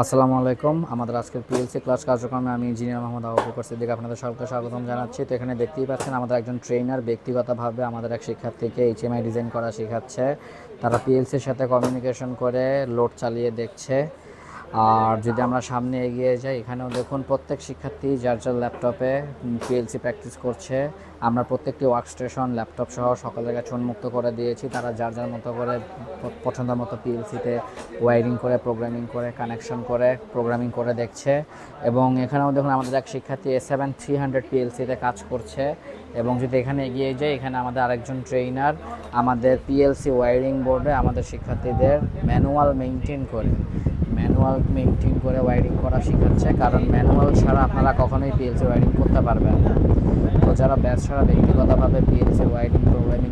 আসসালামু আলাইকুম। আমাদের আজকের পিএলসি ক্লাস কার্যক্রমে আমি ইঞ্জিনিয়ার মোহাম্মদ আবু বকর সিদ্দিক আপনাদের সকলকে স্বাগতম জানাচ্ছি। তো এখানে দেখতেই পাচ্ছেন, আমাদের একজন ট্রেনার ব্যক্তিগতভাবে আমাদের এক শিক্ষার্থীকে এইচএমআই ডিজাইন করা শেখাচ্ছে। তারা পিএলসির সাথে কমিউনিকেশন করে লোড চালিয়ে দেখছে। আর যদি আমরা সামনে এগিয়ে যাই, এখানেও দেখুন প্রত্যেক শিক্ষার্থী যার যার ল্যাপটপে পিএলসি প্র্যাকটিস করছে, আমরা প্রত্যেকটি ওয়ার্ক স্টেশন, ল্যাপটপ সহ সকলের কাছে উন্মুক্ত করে দিয়েছি। তারা যার যার মতো করে পছন্দ মতো পিএলসিতে ওয়ারিং করে, প্রোগ্রামিং করে, কানেকশন করে, প্রোগ্রামিং করে দেখছে। এবং এখানেও দেখুন আমাদের এক শিক্ষার্থী এ সেভেন থ্রি হান্ড্রেড পিএলসিতে কাজ করছে। এবং যদি এখানে এগিয়ে যাই, এখানে আমাদের আরেকজন ট্রেইনার আমাদের পিএলসি ওয়ারিং বোর্ডে আমাদের শিক্ষার্থীদের ম্যানুয়াল মেনটেন করে। ম্যানুয়াল মেনটেন করে ওয়ারিং করা শেখাচ্ছে, কারণ ম্যানুয়াল ছাড়া আপনারা কখনোই পিএলসি ওয়ারিং করতে পারবেন না। তো যারা ব্যাস ছাড়া ব্যক্তিগতভাবে পিএলসি ওয়ারিং প্রোগ্রামিং